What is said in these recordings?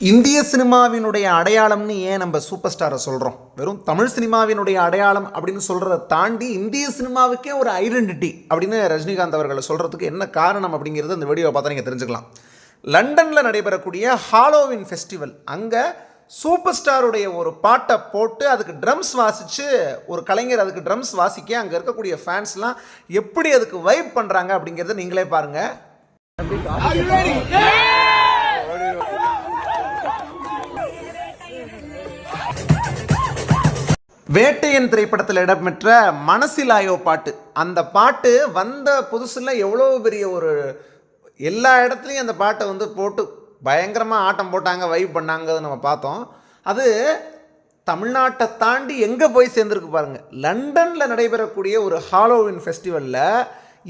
இந்திய சினிமாவினுடைய அடையாளம்னு ஏன் நம்ம சூப்பர் ஸ்டாரை சொல்கிறோம் வெறும் தமிழ் சினிமாவினுடைய அடையாளம் அப்படின்னு சொல்கிறத தாண்டி இந்திய சினிமாவுக்கே ஒரு ஐடென்டிட்டி அப்படின்னு ரஜினிகாந்த் அவர்களை சொல்கிறதுக்கு என்ன காரணம் அப்படிங்கிறது இந்த வீடியோவை பார்த்தா நீங்கள் தெரிஞ்சுக்கலாம். லண்டனில் நடைபெறக்கூடிய ஹாலோவின் ஃபெஸ்டிவல் அங்கே சூப்பர் ஸ்டாருடைய ஒரு பாட்டை போட்டு அதுக்கு ட்ரம்ஸ் வாசித்து ஒரு கலைஞர் அதுக்கு ட்ரம்ஸ் வாசிக்க அங்கே இருக்கக்கூடிய ஃபேன்ஸ்லாம் எப்படி அதுக்கு வைப் பண்ணுறாங்க அப்படிங்கிறத நீங்களே பாருங்கள் வேட்டையன் திரைப்படத்தில் இடம்பெற்ற மனசிலாயோ பாட்டு. அந்த பாட்டு வந்த புதுசில் எவ்வளோ பெரிய ஒரு எல்லா இடத்துலையும் அந்த பாட்டை வந்து போட்டு பயங்கரமாக ஆட்டம் போட்டாங்க வைப் பண்ணாங்கிறத நம்ம பார்த்தோம். அது தமிழ்நாட்டை தாண்டி எங்கே போய் சேர்ந்துருக்கு பாருங்கள் லண்டனில் நடைபெறக்கூடிய ஒரு ஹாலோவின் ஃபெஸ்டிவலில்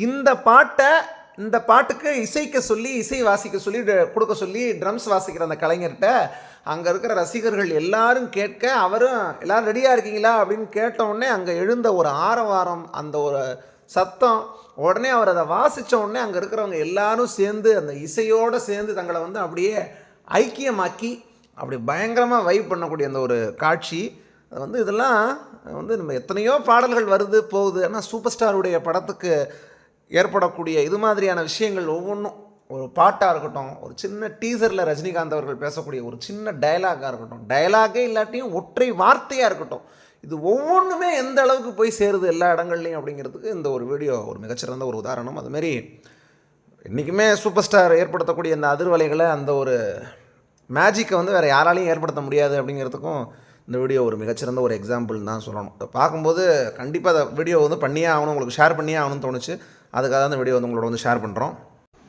இந்த பாட்டை இந்த பாட்டுக்கு இசைக்க சொல்லி இசை வாசிக்க சொல்லி கொடுக்க சொல்லி ட்ரம்ஸ் வாசிக்கிற அந்த கலைஞர்கிட்ட அங்கே இருக்கிற ரசிகர்கள் எல்லாரும் கேட்க அவரும் எல்லோரும் ரெடியாக இருக்கீங்களா? அப்படின்னு கேட்ட உடனே அங்கே எழுந்த ஒரு ஆரவாரம் அந்த ஒரு சத்தம் உடனே அவர் அதை வாசித்த உடனே அங்கே இருக்கிறவங்க எல்லாரும் சேர்ந்து அந்த இசையோடு சேர்ந்து தங்களை வந்து அப்படியே ஐக்கியமாக்கி அப்படி பயங்கரமாக வைப் பண்ணக்கூடிய அந்த ஒரு காட்சி. அது வந்து இதெல்லாம் வந்து நம்ம எத்தனையோ பாடல்கள் வருது போகுது. ஆனால் சூப்பர் ஸ்டாருடைய படத்துக்கு ஏற்படக்கூடிய இது மாதிரியான விஷயங்கள் ஒவ்வொன்றும் ஒரு பாட்டாக இருக்கட்டும் ஒரு சின்ன டீசரில் ரஜினிகாந்த் அவர்கள் பேசக்கூடிய ஒரு சின்ன டைலாகாக இருக்கட்டும் டைலாகே இல்லாட்டியும் ஒற்றை வார்த்தையாக இருக்கட்டும் இது ஒவ்வொன்றுமே எந்த அளவுக்கு போய் சேருது எல்லா இடங்கள்லையும் அப்படிங்கிறதுக்கு இந்த ஒரு வீடியோ ஒரு மிகச்சிறந்த ஒரு உதாரணம். அதுமாரி என்றைக்குமே சூப்பர் ஸ்டார் ஏற்படுத்தக்கூடிய அந்த அதிர்வலைகளை அந்த ஒரு மேஜிக்கை வந்து வேறு யாராலையும் ஏற்படுத்த முடியாது அப்படிங்கிறதுக்கும் இந்த வீடியோ ஒரு மிகச்சிறந்த ஒரு எக்ஸாம்பிள் தான் சொல்லணும். இதை பார்க்கும்போது கண்டிப்பாக அந்த வீடியோ வந்து பண்ணியே ஆகணும் உங்களுக்கு ஷேர் பண்ணியே ஆகணும்னு தோணுச்சு. அதுக்காக தான் இந்த வீடியோ வந்து உங்களோட வந்து ஷேர் பண்ணுறோம்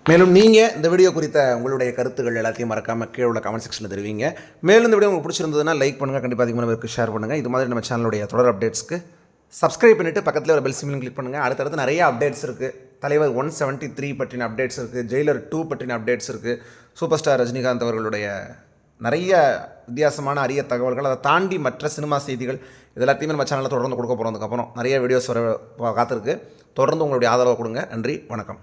மேலும் நீங்கள் இந்த வீடியோ குறித்த உங்களுடைய கருத்துக்கள் எல்லாத்தையும் மறக்காமல் கீழே உள்ள கமெண்ட் செக்ஷனில் தெரிவிங்க. மேலும் இந்த வீடியோ உங்களுக்கு பிடிச்சிருந்ததுன்னா லைக் பண்ணுங்கள் கண்டிப்பாக அதிகமாக பேருக்கு ஷேர் பண்ணுங்கள் இது மாதிரி நம்ம சேனலுடைய தொடர் அப்டேட்ஸ்க்கு சப்ஸ்கிரைப் பண்ணிவிட்டு பக்கத்தில் ஒரு பெல் சிம்மிலும் கிளிக் பண்ணுங்கள் அடுத்தடுத்து நிறைய அப்டேட்ஸ் இருக்குது தலைவர் ஒன் செவன்ட்டி த்ரீ பற்றின அப்டேட்ஸ் இருக்குது ஜெயிலர் டூ பற்றின அப்டேட்ஸ் இருக்குது சூப்பர் ஸ்டார் ரஜினிகாந்த் அவர்களுடைய நிறைய வித்தியாசமான அரிய தகவல்கள் அதை தாண்டி மற்ற சினிமா செய்திகள் இது எல்லாத்தையுமே நம்ம சேனலில் தொடர்ந்து கொடுக்க போகிறோம் அதுக்கப்புறம் நிறைய வீடியோஸ் வர காத்திருக்கு. தொடர்ந்து உங்களுடைய ஆதரவை கொடுங்க. நன்றி வணக்கம்.